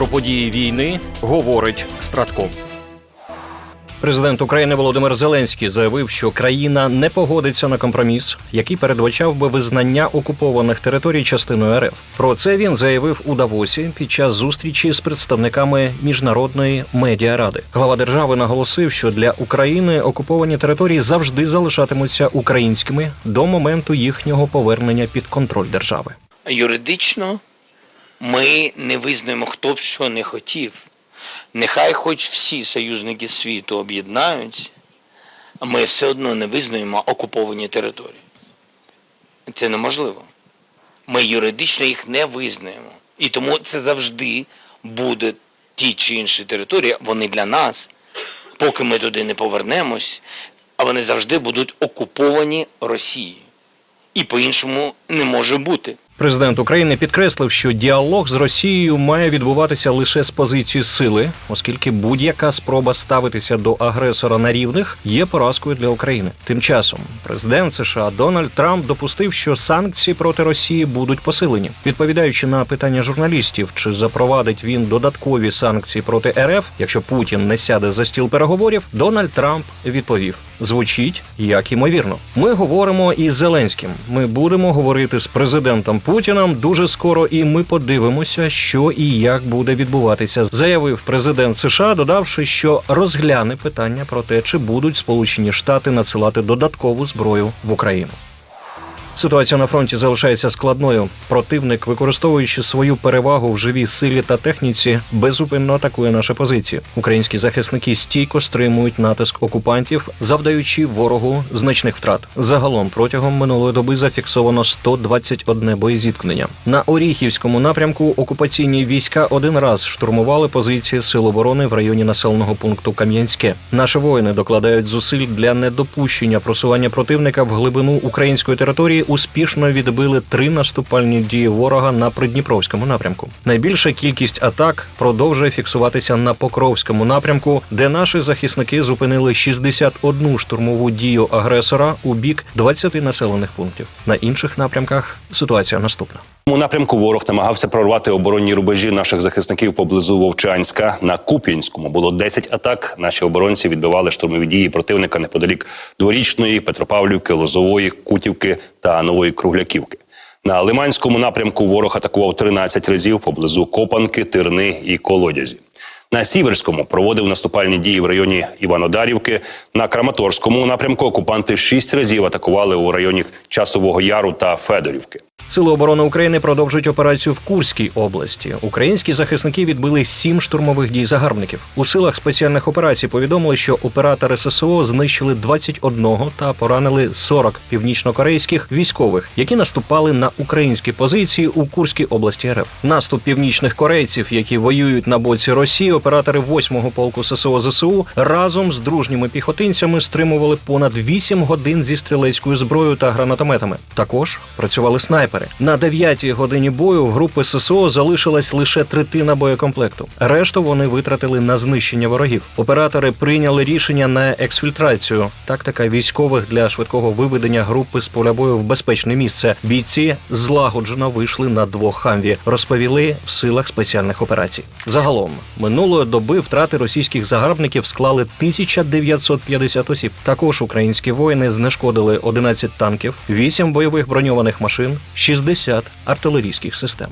про події війни говорить Стратко. Президент України Володимир Зеленський заявив, що країна не погодиться на компроміс, який передбачав би визнання окупованих територій частиною РФ. Про це він заявив у Давосі під час зустрічі з представниками міжнародної медіаради. Глава держави наголосив, що для України окуповані території завжди залишатимуться українськими до моменту їхнього повернення під контроль держави. юридично ми не визнаємо, хто б що не хотів. Нехай хоч всі союзники світу об'єднаються, ми все одно не визнаємо окуповані території. Це неможливо. Ми юридично їх не визнаємо. І тому це завжди буде ті чи інші території, вони для нас, поки ми туди не повернемось, а вони завжди будуть окуповані Росією. І по-іншому не може бути. Президент України підкреслив, що діалог з Росією має відбуватися лише з позиції сили, оскільки будь-яка спроба ставитися до агресора на рівних є поразкою для України. Тим часом президент США Дональд Трамп допустив, що санкції проти Росії будуть посилені. Відповідаючи на питання журналістів, чи запровадить він додаткові санкції проти РФ, якщо Путін не сяде за стіл переговорів, Дональд Трамп відповів: звучить як імовірно. Ми говоримо із Зеленським. Ми будемо говорити з президентом Путіном дуже скоро, і ми подивимося, що і як буде відбуватися, заявив президент США, додавши, що розгляне питання про те, чи будуть Сполучені Штати надсилати додаткову зброю в Україну. Ситуація на фронті залишається складною. Противник, використовуючи свою перевагу в живій силі та техніці, безупинно атакує наші позиції. Українські захисники стійко стримують натиск окупантів, завдаючи ворогу значних втрат. Загалом протягом минулої доби зафіксовано 121 боєзіткнення. На Оріхівському напрямку окупаційні війська один раз штурмували позиції сил оборони в районі населеного пункту Кам'янське. Наші воїни докладають зусиль для недопущення просування противника в глибину української території. Успішно відбили три наступальні дії ворога на Придніпровському напрямку. Найбільша кількість атак продовжує фіксуватися на Покровському напрямку, де наші захисники зупинили 61 штурмову дію агресора у бік 20 населених пунктів. На інших напрямках ситуація наступна. У напрямку ворог намагався прорвати оборонні рубежі наших захисників поблизу Вовчанська. На Куп'янському було 10 атак. Наші оборонці відбивали штурмові дії противника неподалік дворічної, Петропавлівки, Лозової, Кутівки та Нової Кругляківки. На Лиманському напрямку ворог атакував 13 разів поблизу Копанки, Тирни і Колодязі. На Сіверському проводив наступальні дії в районі Іванодарівки. На Краматорському напрямку окупанти шість разів атакували у районі Часового Яру та Федорівки. Сили оборони України продовжують операцію в Курській області. Українські захисники відбили сім штурмових дій загарбників. У силах спеціальних операцій повідомили, що оператори ССО знищили 21 та поранили 40 північнокорейських військових, які наступали на українські позиції у Курській області РФ. Наступ північних корейців, які воюють на боці Росії, оператори 8-го полку ССО ЗСУ разом з дружніми піхотинцями стримували понад 8 годин зі стрілецькою зброєю та гранатометами. Також працювали снайпери. На 9-й годині бою в групи ССО залишилась лише третина боєкомплекту. Решту вони витратили на знищення ворогів. Оператори прийняли рішення на ексфільтрацію. Тактика військових для швидкого виведення групи з поля бою в безпечне місце. Бійці злагоджено вийшли на двох хамві. Розповіли в силах спеціальних операцій. Загалом минулої доби втрати російських загарбників склали 1950 осіб. Також українські воїни знешкодили 11 танків, 8 бойових броньованих машин, 60 артилерійських систем.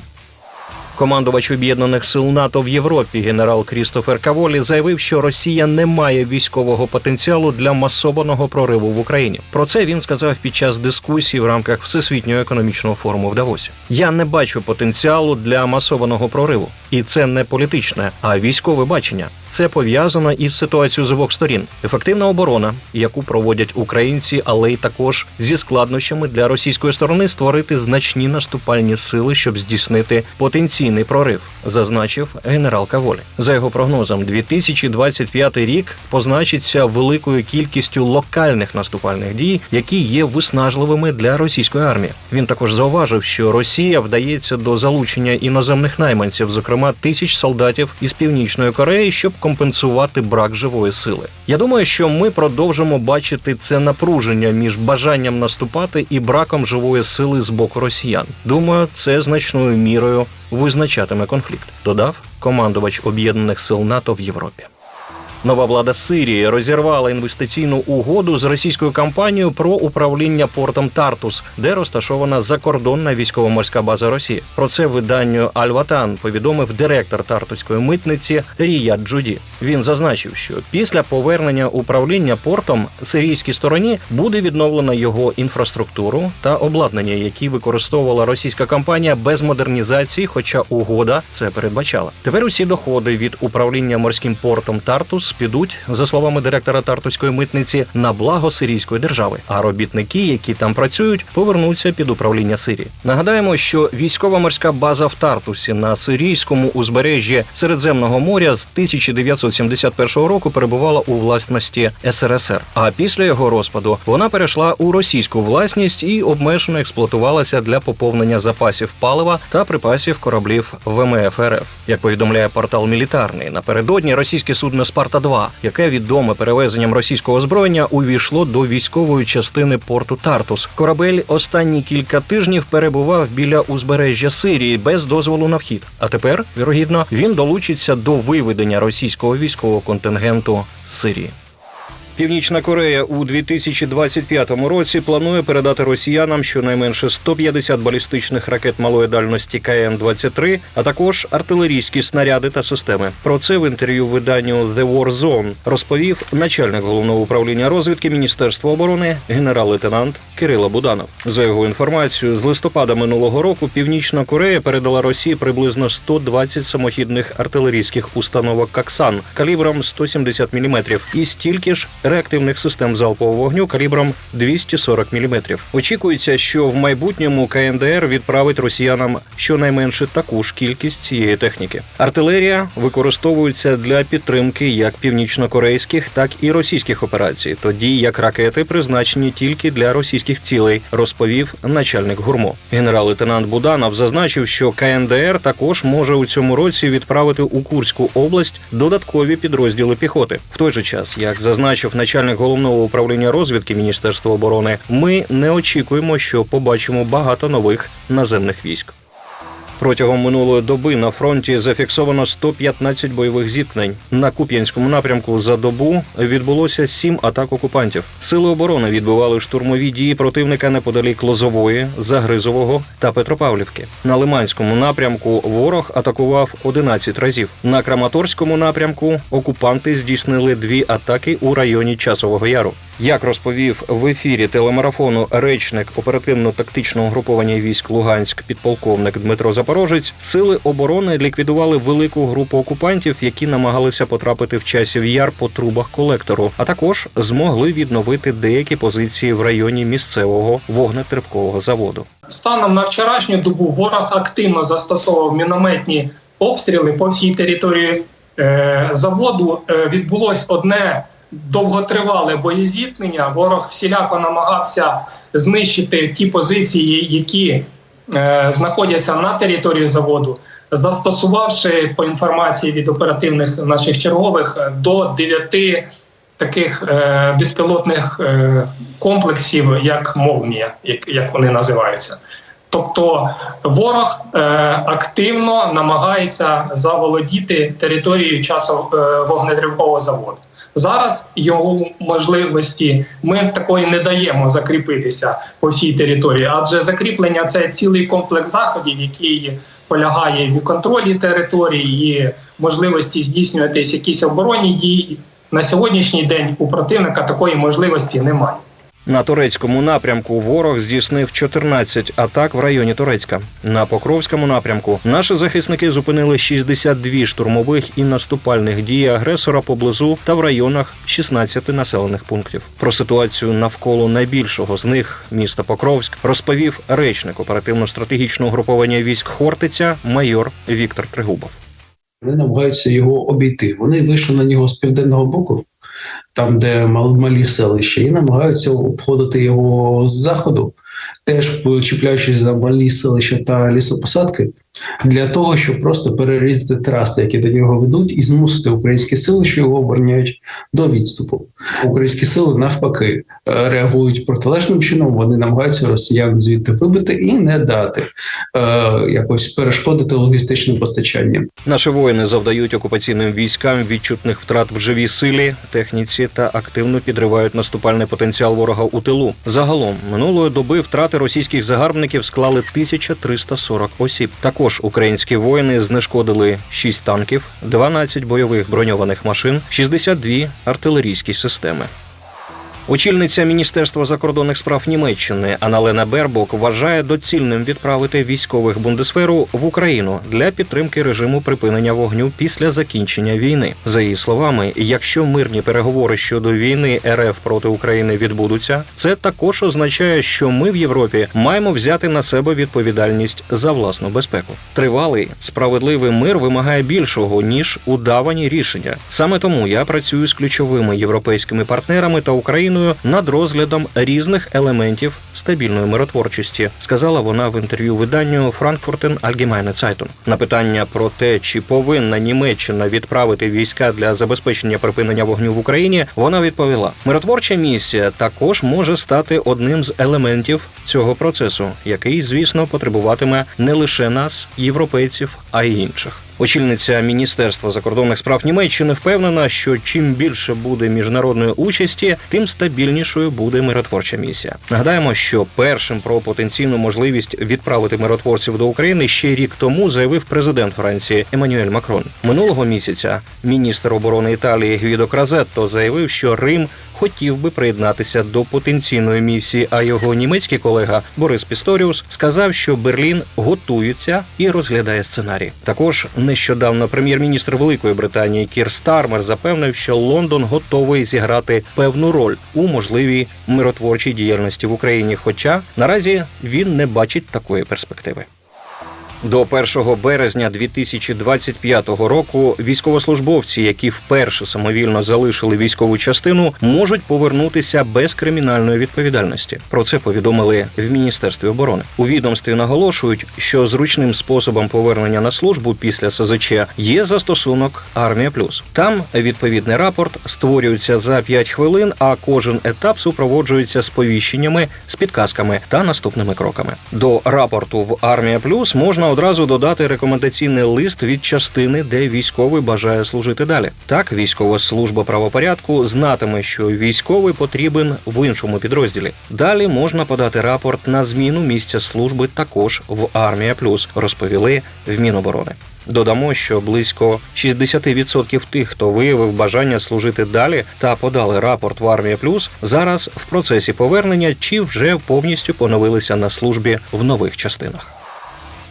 Командувач об'єднаних сил НАТО в Європі генерал Крістофер Каволі заявив, що Росія не має військового потенціалу для масованого прориву в Україні. Про це він сказав під час дискусії в рамках всесвітнього економічного форуму в Давосі. Я не бачу потенціалу для масованого прориву, і це не політичне, а військове бачення. Це пов'язано із ситуацією з обох сторін. Ефективна оборона, яку проводять українці, але й також зі складнощами для російської сторони створити значні наступальні сили, щоб здійснити потенційний прорив, зазначив генерал Каволі. За його прогнозом, 2025 рік позначиться великою кількістю локальних наступальних дій, які є виснажливими для російської армії. Він також зауважив, що Росія вдається до залучення іноземних найманців, зокрема тисяч солдатів із північної Кореї, щоб компенсувати брак живої сили. Я думаю, що ми продовжимо бачити це напруження між бажанням наступати і браком живої сили з боку росіян. Думаю, це значною мірою визначатиме конфлікт. Додав командувач об'єднаних сил НАТО в Європі. Нова влада Сирії розірвала інвестиційну угоду з російською компанією про управління портом Тартус, де розташована закордонна військово-морська база Росії. Про це виданню Аль-Ватан повідомив директор Тартуської митниці Ріяд Джуді. Він зазначив, що після повернення управління портом сирійській стороні буде відновлено його інфраструктуру та обладнання, які використовувала російська компанія без модернізації, хоча угода це передбачала. Тепер усі доходи від управління морським портом Тартус підуть, за словами директора Тартуської митниці, на благо сирійської держави. А робітники, які там працюють, повернуться під управління Сирії. Нагадаємо, що військова морська база в Тартусі на сирійському узбережжі Середземного моря з 1971 року перебувала у власності СРСР. А після його розпаду вона перейшла у російську власність і обмежено експлуатувалася для поповнення запасів палива та припасів кораблів ВМФ РФ. Як повідомляє портал Мілітарний, напередодні російське судно Спарта 2 яке відоме перевезенням російського озброєння, увійшло до військової частини порту Тартус. Корабель останні кілька тижнів перебував біля узбережжя Сирії без дозволу на вхід. А тепер, вірогідно, він долучиться до виведення російського військового контингенту з Сирії. Північна Корея у 2025 році планує передати росіянам щонайменше 150 балістичних ракет малої дальності КН-23, а також артилерійські снаряди та системи. Про це в інтерв'ю виданню The War Zone розповів начальник головного управління розвідки Міністерства оборони генерал-лейтенант Кирило Буданов. За його інформацією, з листопада минулого року Північна Корея передала Росії приблизно 120 самохідних артилерійських установок Каксан калібром 170 мм і стільки ж реактивних систем залпового вогню калібром 240 мм. Очікується, що в майбутньому КНДР відправить росіянам щонайменше таку ж кількість цієї техніки. Артилерія використовується для підтримки як північнокорейських, так і російських операцій, тоді як ракети призначені тільки для російських цілей, розповів начальник гурмо. Генерал-лейтенант Буданов зазначив, що КНДР також може у цьому році відправити у Курську область додаткові підрозділи піхоти. В той же час, як зазначив начальник головного управління розвідки Міністерства оборони, ми не очікуємо, що побачимо багато нових наземних військ. Протягом минулої доби на фронті зафіксовано 115 бойових зіткнень. На Куп'янському напрямку за добу відбулося сім атак окупантів. Сили оборони відбивали штурмові дії противника неподалік Лозової, Загризового та Петропавлівки. На Лиманському напрямку ворог атакував 11 разів. На Краматорському напрямку окупанти здійснили дві атаки у районі Часового Яру. Як розповів в ефірі телемарафону речник оперативно-тактичного груповання військ Луганськ підполковник Дмитро Запорожець, сили оборони ліквідували велику групу окупантів, які намагалися потрапити в часів яр по трубах колектору, а також змогли відновити деякі позиції в районі місцевого вогнетривкового заводу. Станом на вчорашню добу ворог активно застосовував мінометні обстріли по всій території е, заводу. Е, відбулось одне довготривале боєзіткнення. Ворог всіляко намагався знищити ті позиції, які е, знаходяться на території заводу, застосувавши по інформації від оперативних наших чергових е, до 9 таких е, безпілотних е, комплексів, як молнія, як, як вони називаються. Тобто ворог е, активно намагається заволодіти територією часу е, вогнетривкового заводу. Зараз його можливості ми такої не даємо закріпитися по всій території, адже закріплення це цілий комплекс заходів, який полягає в контролі території і можливості здійснюватись якісь оборонні дії. На сьогоднішній день у противника такої можливості немає. На турецькому напрямку ворог здійснив 14 атак в районі Турецька. На Покровському напрямку наші захисники зупинили 62 штурмових і наступальних дії агресора поблизу та в районах 16 населених пунктів. Про ситуацію навколо найбільшого з них міста Покровськ розповів речник оперативно-стратегічного груповання військ Хортиця майор Віктор Тригубов. Вони намагаються його обійти. Вони вийшли на нього з південного боку, там, де малі селища, і намагаються обходити його з заходу, теж чіпляючись за малі селища та лісопосадки. Для того, щоб просто перерізати траси, які до нього ведуть, і змусити українські сили, що його обороняють, до відступу. Українські сили навпаки е, реагують протилежним чином. Вони намагаються росіян звідти вибити і не дати е, якось перешкодити логістичним постачанням. Наші воїни завдають окупаційним військам відчутних втрат в живій силі, техніці та активно підривають наступальний потенціал ворога у тилу. Загалом минулої доби втрати російських загарбників склали 1340 осіб. Також українські воїни знешкодили 6 танків, 12 бойових броньованих машин, 62 артилерійські системи. Очільниця Міністерства закордонних справ Німеччини Аналена Бербок вважає доцільним відправити військових бундесферу в Україну для підтримки режиму припинення вогню після закінчення війни. За її словами, якщо мирні переговори щодо війни РФ проти України відбудуться, це також означає, що ми в Європі маємо взяти на себе відповідальність за власну безпеку. Тривалий справедливий мир вимагає більшого ніж удавані рішення. Саме тому я працюю з ключовими європейськими партнерами та Україною над розглядом різних елементів стабільної миротворчості, сказала вона в інтерв'ю виданню Frankfurten Allgemeine Zeitung. На питання про те, чи повинна Німеччина відправити війська для забезпечення припинення вогню в Україні, вона відповіла: миротворча місія також може стати одним з елементів цього процесу, який, звісно, потребуватиме не лише нас, європейців, а й інших. Очільниця Міністерства закордонних справ Німеччини впевнена, що чим більше буде міжнародної участі, тим стабільнішою буде миротворча місія. Нагадаємо, що першим про потенційну можливість відправити миротворців до України ще рік тому заявив президент Франції Еммануель Макрон. Минулого місяця міністр оборони Італії Гвідо Кразетто заявив, що Рим хотів би приєднатися до потенційної місії. А його німецький колега Борис Пісторіус сказав, що Берлін готується і розглядає сценарій. Також нещодавно прем'єр-міністр Великої Британії Кір Стармер запевнив, що Лондон готовий зіграти певну роль у можливій миротворчій діяльності в Україні. Хоча наразі він не бачить такої перспективи. До 1 березня 2025 року військовослужбовці, які вперше самовільно залишили військову частину, можуть повернутися без кримінальної відповідальності. Про це повідомили в міністерстві оборони. У відомстві наголошують, що зручним способом повернення на службу після СЗЧ є застосунок Армія Плюс. Там відповідний рапорт створюється за 5 хвилин, а кожен етап супроводжується сповіщеннями з підказками та наступними кроками. До рапорту в Армія Плюс одразу додати рекомендаційний лист від частини, де військовий бажає служити далі. Так, військова служба правопорядку знатиме, що військовий потрібен в іншому підрозділі. Далі можна подати рапорт на зміну місця служби також в Армія Плюс, розповіли в Міноборони. Додамо, що близько 60% тих, хто виявив бажання служити далі та подали рапорт в Армія Плюс, зараз в процесі повернення чи вже повністю поновилися на службі в нових частинах.